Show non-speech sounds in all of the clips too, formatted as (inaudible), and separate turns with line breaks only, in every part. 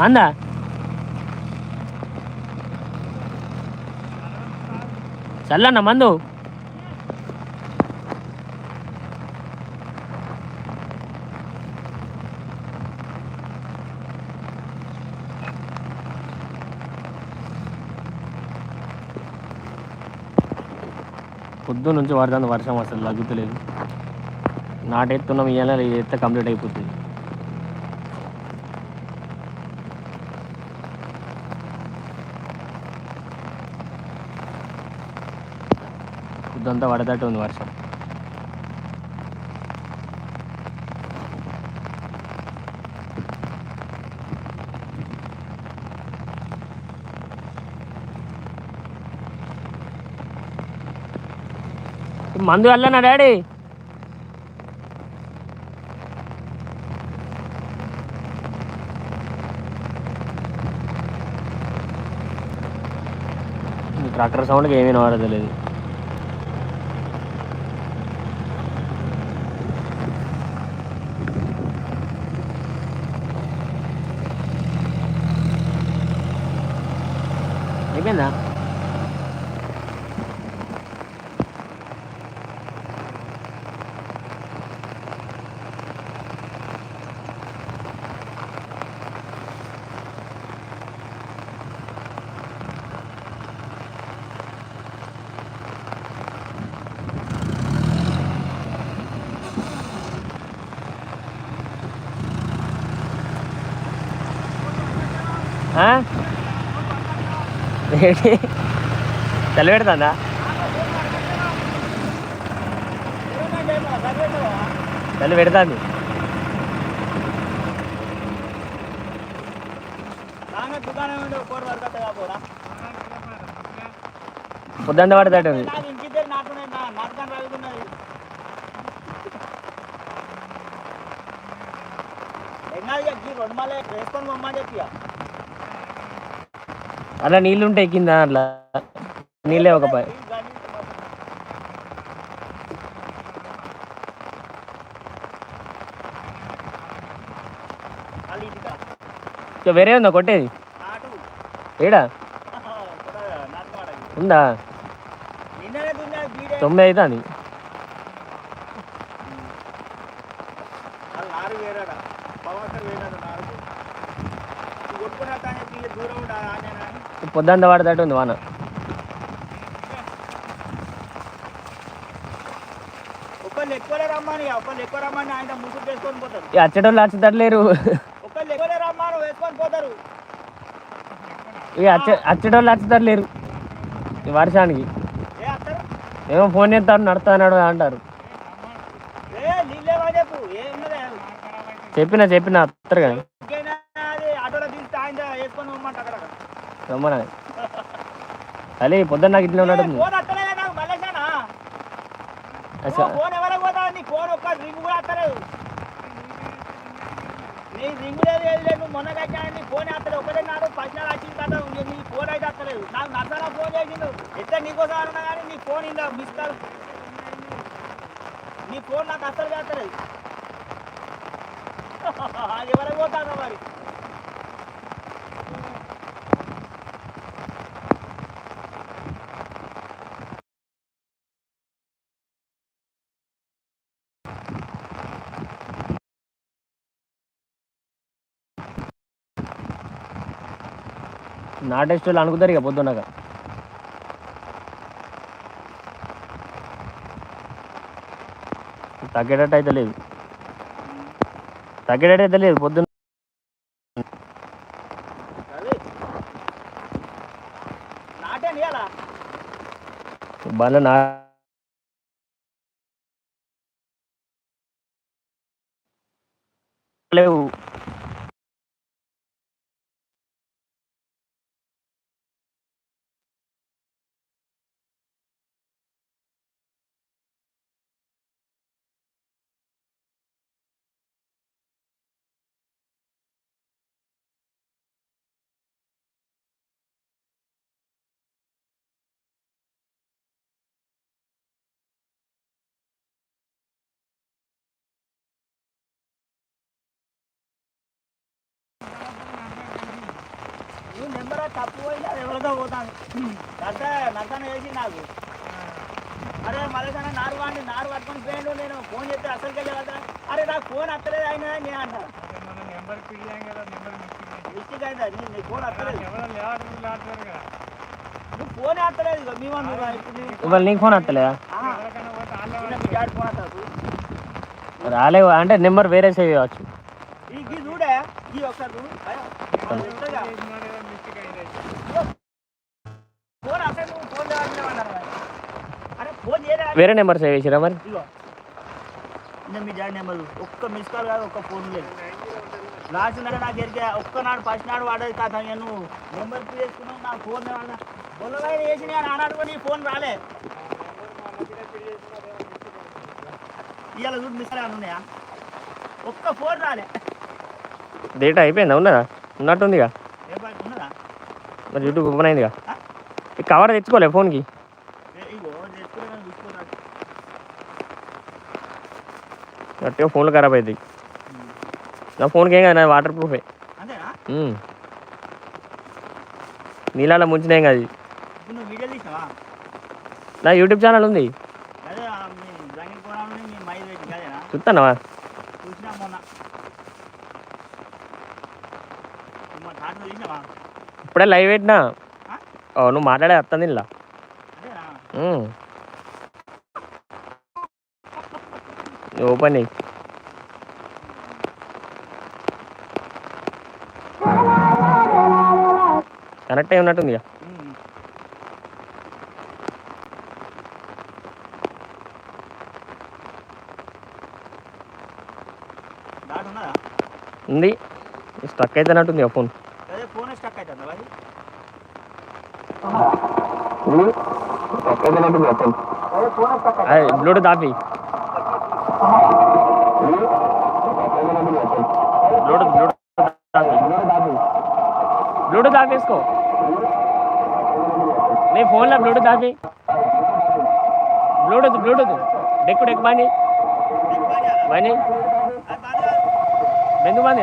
మందా? చల్లన్న మందు. పొద్దు నుంచి పడుతుంది వర్షం అసలు తగ్గుతలేదు నాటెత్తున్నాం ఇవాళ ఇది ఎత్తే కంప్లీట్ అయిపోతుంది. పొద్దంతా పడదట్టు ఉంది వర్షం. మందు వెళ్ళనా డాడీ? ట్రాక్టర్ సౌండ్కి ఏమీ వినబడలేదు అయిపోయిందా ఆ? ఏంటి చలి పెడుతుందా? చలి పెడుతుంది.
దుకాణం
పొద్దున్న పడతాడు
నాకు నాటకం చెప్పి రెండు మళ్ళీ వేసుకొని బొమ్మని చెప్పి
అలా నీళ్ళు ఉంటాయి కింద అట్లా నీళ్ళే ఒక పై ఇంకా వేరే ఉందా కొట్టేది? ఏడా? ఉందా? తొమ్మిది అవుతుంది
అని దూరం
పొద్దున్న పడతాడు ఉంది వాన. అచ్చటోళ్ళు
వేసుకొని పోతారు.
ఇక అచ్చ అచ్చటోళ్ళు ఈ వర్షానికి. ఏమో ఫోన్ చేస్తాడు నడుతున్నాడు అంటారు. చెప్పిన చెప్పిన అత్తరు కానీ రమ్మన అలే పొద్దున్న నాకు ఇట్లా ఉన్నాడు.
ఫోన్ నాకు ఎవరికి నీ ఫోన్ ఒక్క రింగ్ కూడా అత్తలేదు. నీ రింగ్ (laughs) లేదు ఏది లేదు నువ్వు మొన్న కట్టినా నీ ఫోన్ అత్తలేదు ఒకటే నాడు పద్నాలుగు వచ్చింది కదా ఇంక నీ ఫోన్ అయితే అత్తలేదు నాకు నచ్చనా ఫోన్ చేసిండు ఎట్లా నీకోసం అన్నా కానీ నీ ఫోన్ ఇందా మిస్ కాల్ నీ ఫోన్ నాకు అస్సలు అత్తలేదు ఎవరికి పోతానో మరి
నాటేస్ట్ అనుకుతారు ఇక పొద్దున్నక తగ్గేటట్టు అయితే లేదు. తగ్గేటట్టు అయితే లేదు పొద్దున్న. బాల నా లేవు.
నెంబర్ తప్పు పోయింది అది ఎవరితో పోతాను? నర్స నర్సన వేసి నాకు. అరే మళ్ళీ నారు వాడిని నారు పట్టుకొని పోయిండు. నేను ఫోన్ చేస్తే అసలుకే కదా అరే నాకు ఫోన్ అత్తలేదు అయినా నేను అంట.
నెంబర్ పిడియాం కదా నెంబర్
మిస్టేక్ అయిందా. నీ నీ ఫోన్ అత్తలేదు. నువ్వు ఫోన్ అత్తలేదు ఇక మీ వాళ్ళు ఇప్పుడు నీ-
ఇవాళ నీకు ఫోన్
డాడీ ఫోన్ అత్తదు
రాలేవు అంటే నెంబర్ వేరే సేవ్ చేయవచ్చు. వేరే నెంబర్ సేవ్ చేసిరా మరి?
మీ డాడీ నెంబర్. ఒక్క మిస్ కాల్ కాదు ఒక్క ఫోన్ లేదు. లాస్ట్ నెల నాకు ఎరికే ఒక్క నాడు ఫస్ట్ నాడు వాడేది కాదు నువ్వు. నెంబర్ పీ చేసుకున్నావు నా ఫోన్ బొల్లలైన వేసి నేను ఆనాడు నీ ఫోన్ రాలే. ఇవాళ చూడు మిస్ కాల్ ఉన్నాయా? ఒక్క ఫోన్ రాలే.
డేటా అయిపోయిందా? ఉన్నదా? ఉన్నట్టుందిగా. మరి యూట్యూబ్ ఓపెన్ అయిందిగా. ఈ కవర్ తెచ్చుకోలే ఫోన్కి. గట్టిగా ఫోన్లు ఖరాబ్ అవుతాయి నా ఫోన్కి ఏం కాదు నా వాటర్ ప్రూఫే
అంతేనా?
ఉమ్. నీళ్ళలో ముంచినేం కాదు నా యూట్యూబ్ ఛానల్ ఉంది. చూస్తానవా ఇప్పుడే లైవ్ పెట్టినా? నువ్వు మాట్లాడే వస్తుంది ఇలా. ఓపెన్ చేయి కనెక్ట్ అయి ఉన్నట్టుంది ఉంది. స్టక్
అదే phone. Everyone is open. Hey, blow to
Dabi. Blow to blow to Dabi. Blow to Dabi इसको. नहीं फ़ोन ला ब्लूटूथ आ भी ब्लूटूथ ब्लूटूथ डेक डेक बानी
बानी
बिंदु बानी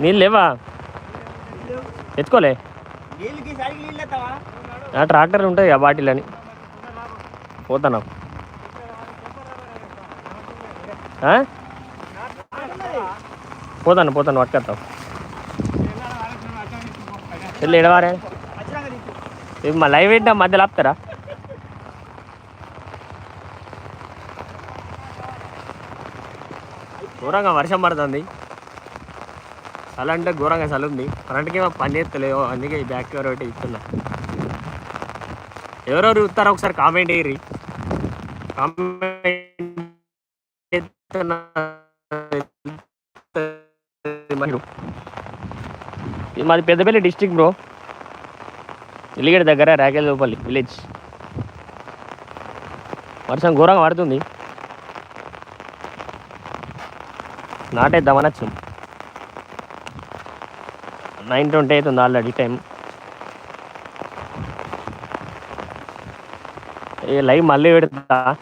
నీళ్ళు ఆ ట్రాక్టర్ ఉంటుంది ఆ బాటిల్ అని పోతాను ఆ? పోతాను పోతాను పట్టుకొస్తావు వెళ్ళి ఎడవారే ఇవి మా లైవ్ ఏంటా? మధ్యలో ఆపుతారా? ఘోరంగా వర్షం పడుతుంది. చలి అంటే ఘోరంగా చలి ఉంది. కరెంట్కి ఏమో పని చేస్తలేవు. అందుకే ఈ బ్యాక్ కవర్ ఒకటి ఇస్తున్నా. ఎవరెవరు ఇస్తారో ఒకసారి కామెంట్ వేయరి మాది పెద్దపల్లి డిస్టిక్ బ్రో ఇల్లిగడ దగ్గర రాకేల్పల్లి విలేజ్ వర్షం ఘోరంగా పడుతుంది. నాటేద్దామని వచ్చాం. నైన్ ట్వంటీ అవుతుంది ఆల్రెడీ టైం లైవ్ మళ్ళీ పెడతా.